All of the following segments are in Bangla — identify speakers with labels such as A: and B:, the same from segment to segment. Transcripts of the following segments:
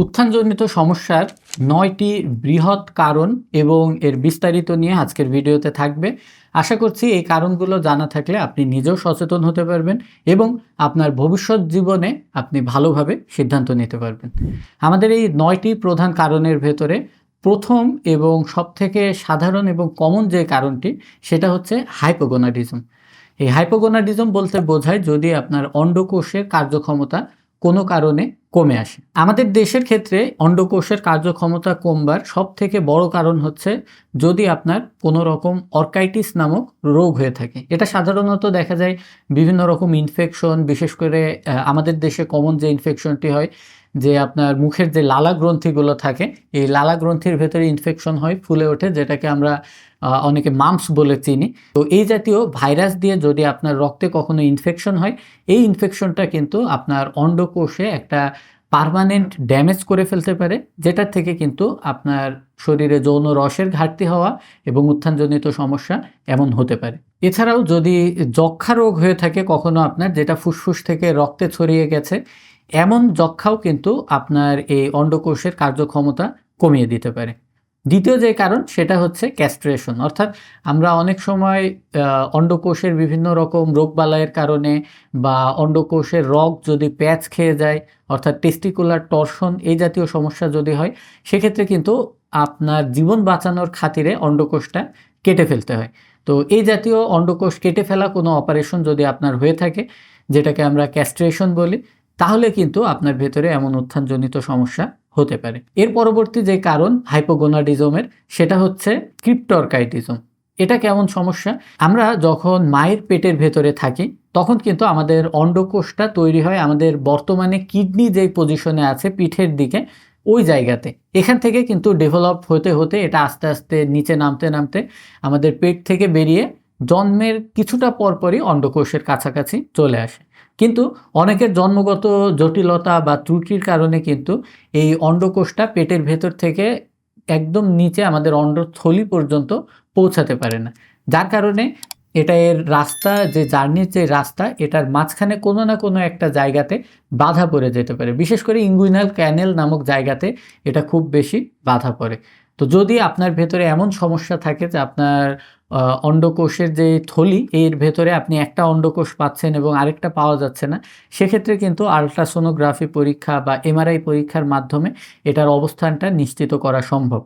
A: উত্থানজনিত সমস্যার নয়টি বৃহৎ কারণ এবং এর বিস্তারিত নিয়ে আজকের ভিডিওতে থাকবে। আশা করছি এই কারণগুলো জানা থাকলে আপনি নিজেও সচেতন হতে পারবেন এবং আপনার ভবিষ্যৎ জীবনে আপনি ভালোভাবে সিদ্ধান্ত নিতে পারবেন। আমাদের এই নয়টি প্রধান কারণের ভেতরে প্রথম এবং সবথেকে সাধারণ এবং কমন যে কারণটি, সেটা হচ্ছে হাইপোগোনাডিজম এই হাইপোগোনাডিজম বলতে বোঝায় যদি আপনার অন্ডকোষের কার্যক্ষমতা কোনো কারণে কমে আসে। আমাদের দেশের ক্ষেত্রে অন্ডকোষের কার্যক্ষমতা কমবার সব থেকে বড় কারণ হচ্ছে যদি আপনার কোনো রকম অর্কাইটিস নামক রোগ হয়ে থাকে। এটা সাধারণত দেখা যায় বিভিন্ন রকম ইনফেকশন বিশেষ করে আমাদের দেশে কমন যে ইনফেকশনটি হয় যে আপনার মুখের যে লালা গ্রন্থিগুলো থাকে, এই লালা গ্রন্থির ভেতরে ইনফেকশন হয়, ফুলে ওঠে, যেটাকে আমরা অনেকে মাম্পস বলে চিনি। তো এই জাতীয় ভাইরাস দিয়ে যদি আপনার রক্তে কখনো ইনফেকশন হয়, এই ইনফেকশনটা কিন্তু আপনার অন্ডকোষে একটা পার্মানেন্ট ড্যামেজ করে ফেলতে পারে, যেটার থেকে কিন্তু আপনার শরীরে যৌন রসের ঘাটতি হওয়া এবং উত্থানজনিত সমস্যা এমন হতে পারে। এছাড়াও যদি যক্ষা রোগ হয়ে থাকে, কখনো আপনার যেটা ফুসফুস থেকে রক্তে ছড়িয়ে গেছে এমন যক্ষাও কিন্তু আপনার এই অন্ডকোষের কার্যক্ষমতা কমিয়ে দিতে পারে। দ্বিতীয় যে কারণ, সেটা হচ্ছে ক্যাস্ট্রেশন অর্থাৎ আমরা অনেক সময় অন্ডকোষের বিভিন্ন রকম রোগবালাইয়ের কারণে বা অন্ডকোষের রগ যদি প্যাচ খেয়ে যায়, অর্থাৎ টেস্টিকুলার টর্শন এই জাতীয় সমস্যা যদি হয়, সেক্ষেত্রে কিন্তু আপনার জীবন বাঁচানোর খাতিরে অন্ডকোষটা কেটে ফেলতে হয়। তো এই জাতীয় অন্ডকোষ কেটে ফেলা কোনো অপারেশন যদি আপনার হয়ে থাকে, যেটাকে আমরা ক্যাস্ট্রেশন বলি তাহলে কিন্তু আপনার ভেতরে এমন উত্থানজনিত সমস্যা হতে পারে। এর পরবর্তী যে কারণ হাইপোগোনাডিজমের, সেটা হচ্ছে ক্রিপ্টরকাইটিজম। এটা কেমন সমস্যা? আমরা যখন মায়ের পেটের ভেতরে থাকি, তখন কিন্তু আমাদের অন্ডকোষটা তৈরি হয় আমাদের বর্তমানে কিডনি যেই পজিশনে আছে পিঠের দিকে, ওই জায়গাতে। এখান থেকে কিন্তু ডেভেলপ হতে হতে এটা আস্তে আস্তে নিচে নামতে নামতে আমাদের পেট থেকে বেরিয়ে জন্মের কিছুটা পরপরই অন্ডকোষের কাছাকাছি চলে আসে। কিন্তু অনেকের জন্মগত জটিলতা বা ত্রুটির কারণে কিন্তু এই অন্ডকোষটা পেটের ভেতর থেকে একদম নিচে আমাদের অন্ডথলি পর্যন্ত পৌঁছাতে পারে না। যার কারণে এটা এর রাস্তা, যে জার্নির যে রাস্তা, এটার মাঝখানে কোনো না কোনো একটা জায়গাতে বাধা পড়ে যেতে পারে। বিশেষ করে ইঙ্গুইনাল ক্যানেল নামক জায়গাতে এটা খুব বেশি বাধা পড়ে। তো যদি আপনার ভেতরে এমন সমস্যা থাকে যে আপনার অন্ডকোষের যে থলি, এর ভেতরে আপনি একটা অন্ডকোষ পাচ্ছেন এবং আরেকটা পাওয়া যাচ্ছে না, সেক্ষেত্রে কিন্তু আলট্রাসোনোগ্রাফি পরীক্ষা বা এমআরআই পরীক্ষার মাধ্যমে এটার অবস্থানটা নিশ্চিত করা সম্ভব।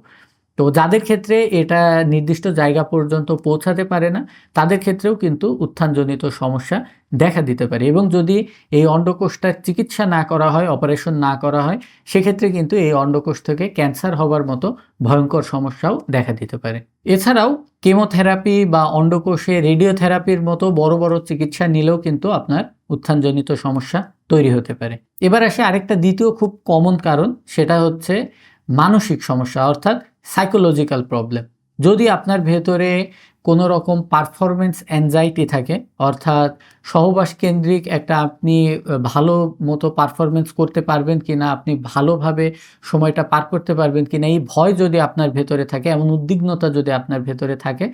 A: তো যাদের ক্ষেত্রে এটা নির্দিষ্ট জায়গা পর্যন্ত পৌঁছাতে পারে না, তাদের ক্ষেত্রেও কিন্তু উত্থানজনিত সমস্যা দেখা দিতে পারে। এবং যদি এই অন্ডকোষটার চিকিৎসা না করা হয়, অপারেশন না করা হয়, সেক্ষেত্রে কিন্তু এই অন্ডকোষ থেকে ক্যান্সার হবার মতো ভয়ঙ্কর সমস্যাও দেখা দিতে পারে। এছাড়াও কেমোথেরাপি বা অন্ডকোষে রেডিওথেরাপির মতো বড় বড় চিকিৎসা নিলেও কিন্তু আপনার উত্থানজনিত সমস্যা তৈরি হতে পারে। এবার আসে আরেকটা দ্বিতীয় খুব কমন কারণ, সেটা হচ্ছে মানসিক সমস্যা। অর্থাৎ সাইকোলজিক্যাল প্রবলেম যদি আপনার ভেতরে কোনো রকম পারফরমেন্স অ্যাংজাইটি থাকে, অর্থাৎ সহবাস কেন্দ্রিক একটা আপনি ভালো মতো পারফরমেন্স করতে পারবেন কি না আপনি ভালোভাবে সময়টা পার করতে পারবেন কি না এই ভয় যদি আপনার ভেতরে থাকে, এমন উদ্বিগ্নতা যদি আপনার ভেতরে থাকে,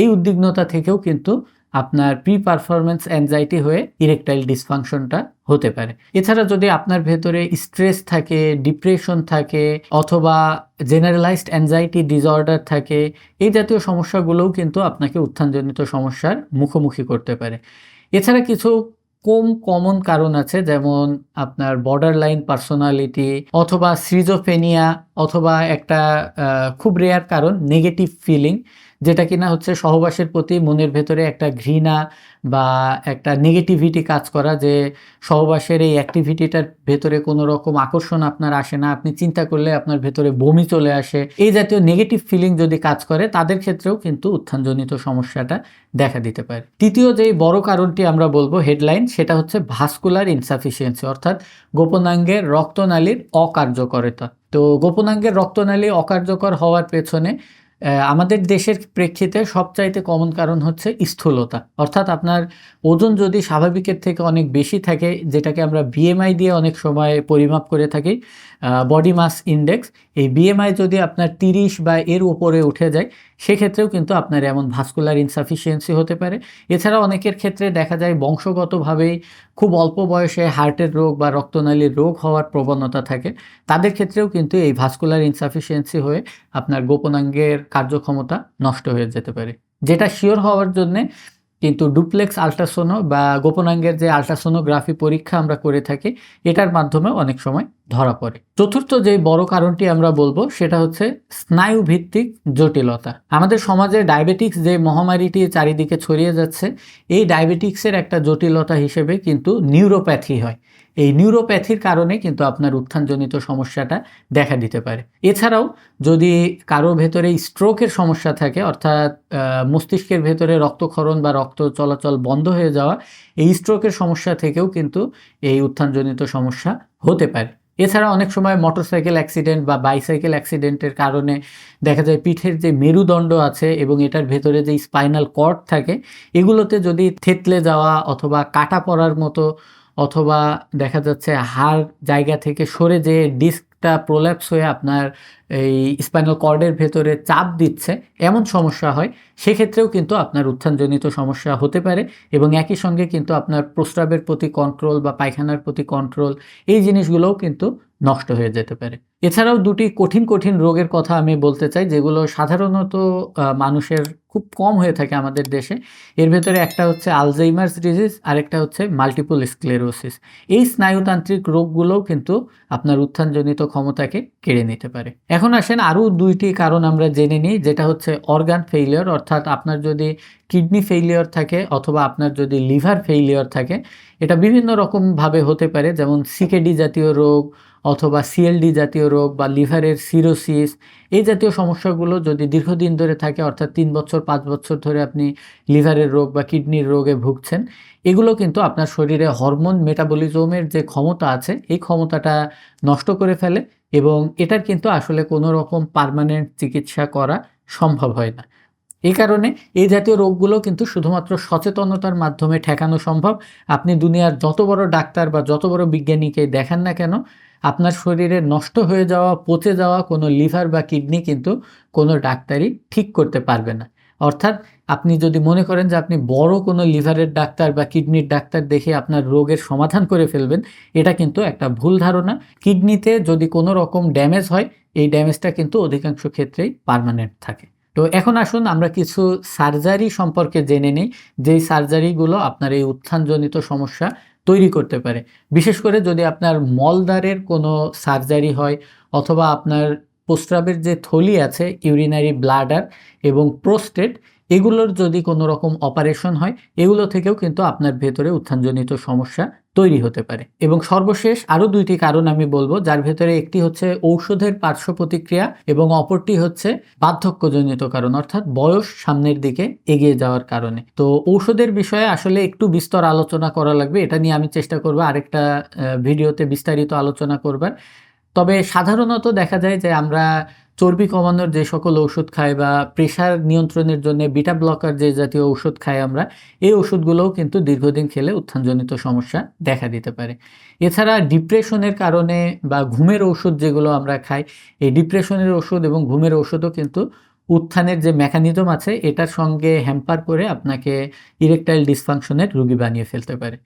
A: এই উদ্বিগ্নতা থেকেও কিন্তু আপনার প্রি পারফরমেন্স অ্যাংজাইটি হয়ে ইরেকটাইল ডিসফাংশনটা হতে পারে। এছাড়া যদি আপনার ভেতরে স্ট্রেস থাকে ডিপ্রেশন থাকে, অথবা জেনারেলাইজড অ্যাংজাইটি ডিসঅর্ডার থাকে, এই জাতীয় সমস্যাগুলোও কিন্তু আপনাকে উত্থানজনিত সমস্যার মুখোমুখি করতে পারে। এছাড়া কিছু কম কমন কারণ আছে, যেমন আপনার বর্ডার লাইন পার্সোনালিটি অথবা সিজোফেনিয়া অথবা একটা খুব রেয়ার কারণ নেগেটিভ ফিলিং যেটা কিনা হচ্ছে সহবাসের প্রতি মনের ভেতরে একটা ঘৃণা বা একটা নেগেটিভিটি কাজ করা যে সহবাসের এই অ্যাক্টিভিটিটার ভেতরে কোনো রকম আকর্ষণ আপনার আসে না। আপনি চিন্তা করলে আপনার ভেতরে বমি চলে আসে। এই জাতীয় নেগেটিভ ফিলিং যদি কাজ করে, তাদের ক্ষেত্রেও কিন্তু উত্থানজনিত সমস্যাটা দেখা দিতে পারে। তৃতীয় যেই বড় কারণটি আমরা বলব হেডলাইন সেটা হচ্ছে ভাস্কুলার ইনসাফিসিয়েন্সি অর্থাৎ গোপনাঙ্গের রক্তনালীর অকার্যকরতা। তো গোপনাঙ্গের রক্তনালী অকার্যকর হওয়ার পেছনে আমাদের দেশের প্রেক্ষিতে সবচাইতে কমন কারণ হচ্ছে স্থূলতা। অর্থাৎ আপনার ওজন যদি স্বাভাবিকের থেকে অনেক বেশি থাকে, যেটাকে আমরা বিএমআই দিয়ে অনেক সময় পরিমাপ করে থাকি বডি মাস ইন্ডেক্স এই বিএমআই যদি আপনার তিরিশ বা এর উপরে উঠে যায়, সেক্ষেত্রেও কিন্তু আপনার এমন ভাস্কুলার ইনসাফিসিয়েন্সি হতে পারে। এছাড়া অনেকের ক্ষেত্রে দেখা যায় বংশগতভাবেই খুব অল্প বয়সে হার্টের রোগ বা রক্তনালীর রোগ হওয়ার প্রবণতা থাকে। তাদের ক্ষেত্রেও কিন্তু এই ভাস্কুলার ইনসাফিসিয়েন্সি হয়ে আপনার গোপনাঙ্গের কার্যক্ষমতা নষ্ট হয়ে যেতে পারে। যেটা শিওর হওয়ার জন্যে কিন্তু ডুপ্লেক্স আল্ট্রাসোনো বা গোপনাঙ্গের যে আল্ট্রাসোনোগ্রাফি পরীক্ষা আমরা করে থাকি, এটার মাধ্যমে অনেক সময় ধরা পড়ে। চতুর্থ যে বড় কারণটি আমরা বলব, সেটা হচ্ছে স্নায়ুভিত্তিক জটিলতা। আমাদের সমাজে ডায়াবেটিক্স যে মহামারীটি চারিদিকে ছড়িয়ে যাচ্ছে, এই ডায়াবেটিক্সের একটা জটিলতা হিসেবে কিন্তু নিউরোপ্যাথি হয়। এই নিউরোপ্যাথির কারণে কিন্তু আপনার উত্থানজনিত সমস্যাটা দেখা দিতে পারে। এছাড়াও যদি কারও ভেতরে স্ট্রোকের সমস্যা থাকে, অর্থাৎ মস্তিষ্কের ভেতরে রক্তক্ষরণ বা রক্ত চলাচল বন্ধ হয়ে যাওয়া, এই স্ট্রোকের সমস্যা থেকেও কিন্তু এই উত্থানজনিত সমস্যা হতে পারে। এছাড়া অনেক সময় মোটরসাইকেল অ্যাক্সিডেন্ট বা বাইসাইকেল অ্যাক্সিডেন্টের কারণে দেখা যায় পিঠের যে মেরুদণ্ড আছে এবং এটার ভেতরে যে স্পাইনাল কর্ড থাকে, এগুলোতে যদি থেতলে যাওয়া অথবা কাটা পড়ার মতো অথবা দেখা যাচ্ছে হাড় জায়গা থেকে সরে যে ডিস্কটা প্রোল্যাপস হয়ে আপনার এই স্পাইনাল কর্ডের ভেতরে চাপ দিচ্ছে, এমন সমস্যা হয়, সেক্ষেত্রেও কিন্তু আপনার উত্থানজনিত সমস্যা হতে পারে এবং একই সঙ্গে কিন্তু আপনার প্রস্রাবের প্রতি কন্ট্রোল বা পায়খানার প্রতি কন্ট্রোল এই জিনিসগুলোও কিন্তু নষ্ট হয়ে যেতে পারে। এছাড়াও দুটি কঠিন কঠিন রোগের কথা আমি বলতে চাই, যেগুলো সাধারণত মানুষের খুব কম হয়ে থাকে আমাদের দেশে। এর ভেতরে একটা হচ্ছে আলজাইমার্স ডিজিজ আরেকটা হচ্ছে মাল্টিপল স্ক্লেরোসিস এই স্নায়ুতান্ত্রিক রোগগুলোও কিন্তু আপনার উত্থানজনিত ক্ষমতাকে কেড়ে নিতে পারে। এখন আসেন আরও দুইটি কারণ আমরা জেনে নিই, যেটা হচ্ছে অর্গান ফেইলিয়র অর্থাৎ আপনার যদি কিডনি ফেইলিয়র থাকে অথবা আপনার যদি লিভার ফেইলিয়র থাকে। এটা বিভিন্ন রকমভাবে হতে পারে, যেমন সিকেডি জাতীয় রোগ অথবা সিএলডি জাতীয় রোগ বা লিভারের সিরোসিস, এই জাতীয় সমস্যাগুলো যদি দীর্ঘদিন ধরে থাকে, অর্থাৎ তিন বছর, পাঁচ বছর ধরে আপনি লিভারের রোগ বা কিডনির রোগে ভুগছেন, এগুলো কিন্তু আপনার শরীরে হরমোন মেটাবলিজমের যে ক্ষমতা আছে, এই ক্ষমতাটা নষ্ট করে ফেলে এবং এটার কিন্তু আসলে কোনো রকম পারমানেন্ট চিকিৎসা করা সম্ভব হয় না। এই কারণে এই জাতীয় রোগগুলো কিন্তু শুধুমাত্র সচেতনতার মাধ্যমে ঠেকানো সম্ভব। আপনি দুনিয়ার যত বড় ডাক্তার বা যত বড় বিজ্ঞানীকে দেখান না কেন আপনার শরীরে নষ্ট হয়ে যাওয়া, পচে যাওয়া কোনো লিভার বা কিডনি কিন্তু কোনো ডাক্তারই ঠিক করতে পারবে না। অর্থাৎ আপনি যদি মনে করেন যে আপনি বড় কোনো লিভারের ডাক্তার বা কিডনির ডাক্তার দেখে আপনার রোগের সমাধান করে ফেলবেন, এটা কিন্তু একটা ভুল ধারণা। কিডনিতে যদি কোনো রকম ড্যামেজ হয়, এই ড্যামেজটা কিন্তু অধিকাংশ ক্ষেত্রেই পারমানেন্ট থাকে। তো এখন আসুন আমরা কিছু সার্জারি সম্পর্কে জেনে নিই। যেই সার্জারিগুলো আপনার এই উত্থানজনিত সমস্যা তৈরি করতে পারে। বিশেষ করে যদি আপনার মলদারের কোনো সার্জারি হয় অথবা আপনার প্রস্রাবের যে থলি আছে, ইউরিনারি ব্লাডার এবং প্রোস্টেট এগুলোর যদি কোনো রকম অপারেশন হয়, এগুলো থেকেও কিন্তু আপনার ভেতরে উত্থানজনিত সমস্যা তৈরি হতে পারে। এবং সর্বশেষ আরও দুইটি কারণ আমি বলব, যার ভেতরে একটি হচ্ছে ঔষধের পার্শ্ব প্রতিক্রিয়া এবং অপরটি হচ্ছে বার্ধক্যজনিত কারণ, অর্থাৎ বয়স সামনের দিকে এগিয়ে যাওয়ার কারণে। তো ঔষধের বিষয়ে আসলে একটু বিস্তর আলোচনা করা লাগবে, এটা নিয়ে আমি চেষ্টা করব আরেকটা ভিডিওতে বিস্তারিত আলোচনা করবার। তবে সাধারণত দেখা যায় যে আমরা চর্বি কমানোর যে সকল ওষুধ খাই বা প্রেশার নিয়ন্ত্রণের জন্য বিটা ব্লকার যে জাতীয় ওষুধ খাই আমরা, এই ওষুধগুলোও কিন্তু দীর্ঘদিন খেলে উত্থানজনিত সমস্যা দেখা দিতে পারে। এছাড়া ডিপ্রেশনের কারণে বা ঘুমের ওষুধ যেগুলো আমরা খাই, এই ডিপ্রেশনের ওষুধ এবং ঘুমের ওষুধও কিন্তু উত্থানের যে মেকানিজম আছে, এটার সঙ্গে হ্যাম্পার করে আপনাকে ইরেকটাইল ডিসফাংশনের রুগী বানিয়ে ফেলতে পারে।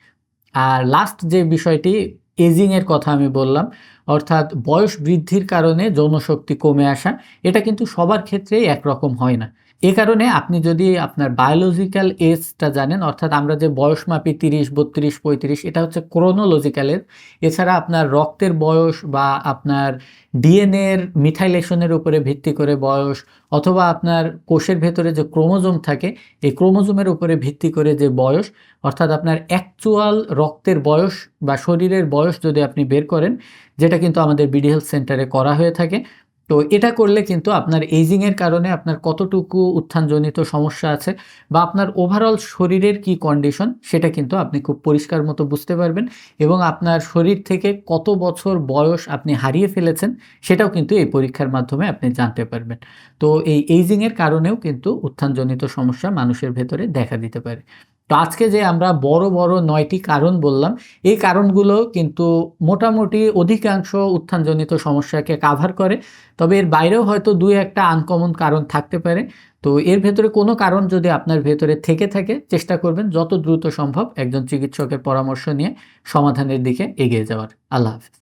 A: আর লাস্ট যে বিষয়টি এজিংয়ের কথা আমি বললাম, অর্থাৎ বয়স বৃদ্ধির কারণে যৌনশক্তি কমে আসা, এটা কিন্তু সবার ক্ষেত্রেই একরকম হয় না। এ কারণে আপনি যদি আপনার বায়োলজিক্যাল এজটা জানেন, অর্থাৎ আমরা যে বয়স মাপি তিরিশ, বত্রিশ, পঁয়ত্রিশ, এটা হচ্ছে ক্রোনোলজিক্যাল এজ এছাড়া আপনার রক্তের বয়স বা আপনার ডিএনএর মিথাইলেশনের উপরে ভিত্তি করে বয়স, অথবা আপনার কোষের ভেতরে যে ক্রোমোজোম থাকে, এই ক্রোমোজোমের উপরে ভিত্তি করে যে বয়স, অর্থাৎ আপনার অ্যাকচুয়াল রক্তের বয়স বা শরীরের বয়স যদি আপনি বের করেন, যেটা কিন্তু আমাদের বিডি হেলথ সেন্টারে করা হয়ে থাকে তো এটা করলে কিন্তু আপনার এইজিংয়ের কারণে আপনার কতটুকু উত্থানজনিত সমস্যা আছে বা আপনার ওভারঅল শরীরের কি কন্ডিশন সেটা কিন্তু আপনি খুব পরিষ্কার মতো বুঝতে পারবেন এবং আপনার শরীর থেকে কত বছর বয়স আপনি হারিয়ে ফেলেছেন সেটাও কিন্তু এই পরীক্ষার মাধ্যমে আপনি জানতে পারবেন। তো এই এইজিংয়ের কারণেও কিন্তু উত্থানজনিত সমস্যা মানুষের ভেতরে দেখা দিতে পারে। তো আজকে যে আমরা বড় বড় নয়টি কারণ বললাম, এই কারণগুলো কিন্তু মোটামুটি অধিকাংশ উত্থানজনিত সমস্যাকে কাভার করে। তবে এর বাইরেও হয়তো দুই একটা আনকমন কারণ থাকতে পারে। তো এর ভেতরে কোনো কারণ যদি আপনার ভেতরে থেকে থাকে, চেষ্টা করবেন যত দ্রুত সম্ভব একজন চিকিৎসকের পরামর্শ নিয়ে সমাধানের দিকে এগিয়ে যাওয়ার। আল্লাহ হাফিজ।